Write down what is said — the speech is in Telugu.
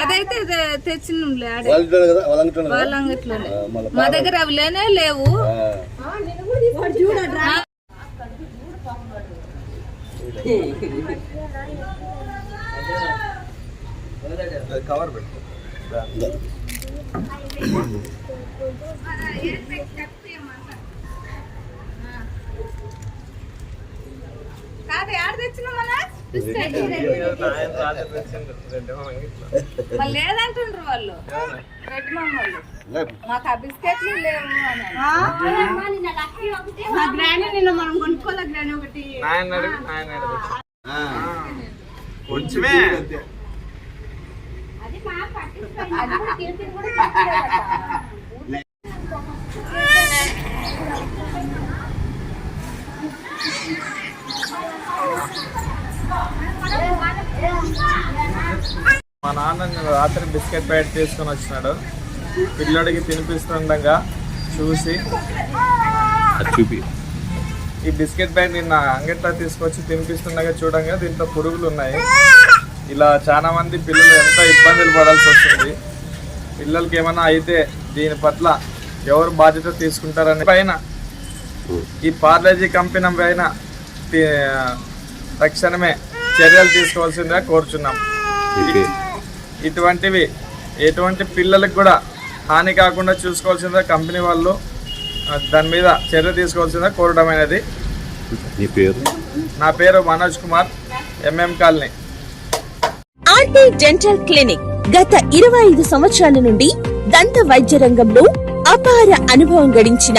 అదైతే తెచ్చినులే ఆడే. వాళ్ళు ఉంటారు కదా వాళ్ళు అంటున్నారు కదా? వాళ్ళ అంగట్లోనే ఆ, మళ్ళా మా దగ్గర అవి లేనే లేవు. కవర్ పెట్టు. కాదు ఆడ తెచ్చిన లేదంటుండ్రు వాళ్ళు. మాకు ఆ బిస్కెట్లు లేవు అని మా గ్రాండ్ నిన్న మనం కొనుక్కోలే గ్రాండ్ ఒకటి. కొంచెమే. అది మా అది కూడా కీర్తిని కూడా తెచ్చేదట. మా నాన్న రాత్రి బిస్కెట్ ప్యాకెట్ తీసుకొని వచ్చినాడు. పిల్లడికి తినిపిస్తుండగా చూసి చూపి. ఈ బిస్కెట్ ప్యాకెట్ నిన్న అంగట్లో తీసుకొచ్చి తినిపిస్తుండగా చూడంగా దీంట్లో పురుగులు ఉన్నాయి. ఇలా చాలా మంది పిల్లలు ఎంతో ఇబ్బందులు పడాల్సి వస్తుంది. పిల్లలకి ఏమైనా అయితే దీని పట్ల ఎవరు బాధ్యత తీసుకుంటారని. పైన ఈ పార్లేజీ కంపెనీ పైన తక్షణమే చర్యలు తీసుకోవాల్సిందిగా కోరుచున్నాం. ఇటువంటివి ఎటువంటి పిల్లలకు కూడా హాని కాకుండా చూసుకోవాల్సిందిగా కంపెనీ వాళ్ళు దాని మీద చర్య తీసుకోవాల్సిందిగా కోరడమైనది నీ పేరు? నా పేరు Manoj Kumar MM colony. RT dental clinic గత ఇరవై ఐదు సంవత్సరాల నుండి దంత వైద్య రంగంలో అపార అనుభవం గడించిన